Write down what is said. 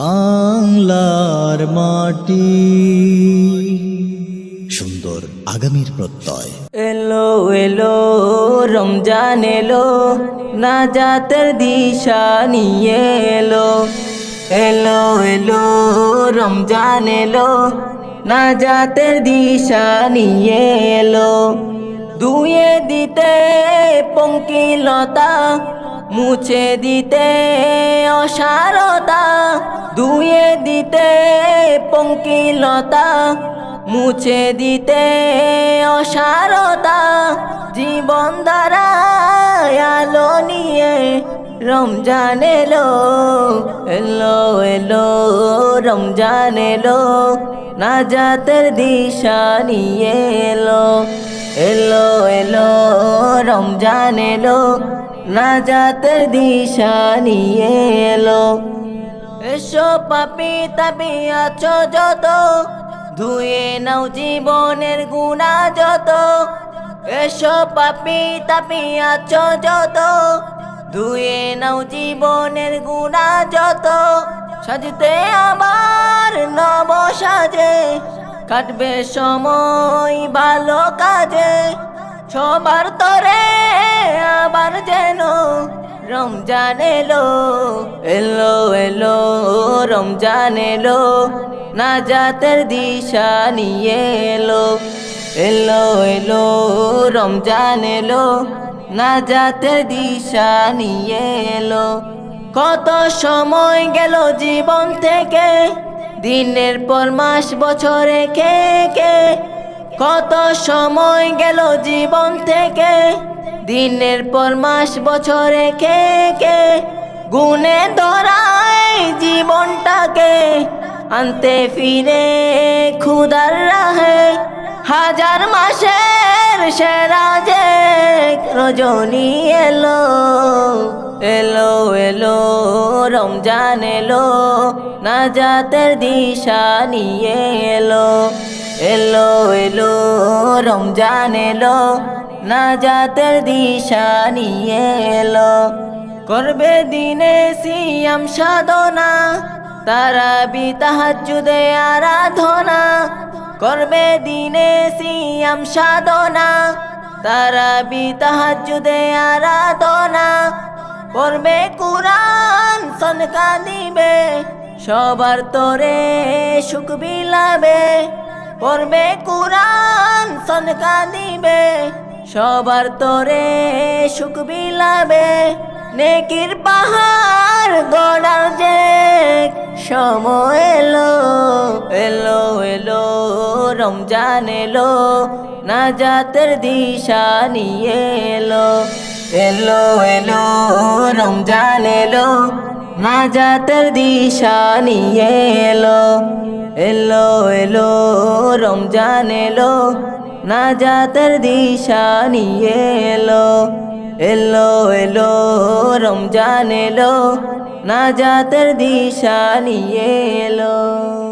বাংলার মাটি। সুন্দর আগামীর প্রত্যয়। এলো এলো, রমজান এলো না জাতের দিশা নিয়ে এলো। এলো এলো, রমজান এলো না জাতের দিশা নিয়ে এলো। দুয়ে দিতে পঙ্কিলতা মুছে দিতে অসারতা দুয়ে দিতে পঙ্কিলতা, মুছে দিতে অসারতা, জীবন দ্বারা আলো নিয়ে রমজান এলো এলো এলো, রমজান এলো না জাতের দিশা নিয়ে এলো এলো এলো, রমজান এলো। না জাতের দিশা নিয়ে এলো। এসো পাপি তাবি আছো যত, ধুয়ে নাও জীবনের গুণা যত। এসো পাপি তাপি আছো যত, ধুয়ে নাও জীবনের গুণা যত। সাজতে আবার নব সাজে, কাটবে সময় ভালো কাজে। সবার তরে আবার যেন রমজান এলো এলো এলো, রমজান এলো না জাতের দিশা নিয়ে এলো এলো এলো, রমজান এলো না জাতের দিশা নিয়ে এলো। কত সময় গেল জীবন থেকে, দিনের পর মাস, বছরে কে কে? কত সময় গেল জীবন থেকে দিনের পর মাস, বছরে কে কে গুনে ধরায় জীবনটাকে, আনতে ফিরে খুদার রাহে, হাজার মাসের সেরা যে রজনী এলো এলো এলো, রমজান এলো না জাতের দিশা নিয়ে এলো এলো এলো, রমজান এলো না জাতের দিশা নিয়ে এলো। করবে দিনে সিয়াম সাধনা তারা বিতাহাজুদে আরাধনা। করবে দিনে সিয়াম সাধনা তারা বিতাহাজুদে আরাধনা। করবে কুরআন সনকা দিবে, সবার তোরে সুখ বিলাবে। পড়বে কুরআন সনকা দিবে সবার তোরে সুখ বিলাবে, নেকির পাহাড় গড়ার যে সময় এলো এলো এলো, রমজান এলো না জাতের দিশা নিয়ে এলো এলো এলো, রমজান এলো না জাতের দিশা নিয়ে এলো এলো এলো, রমজান এলো না জাতের দিশা নিয়ে এলো এলো এলো রমজান এলো নাজাতের দিশা নিয়ে এলো।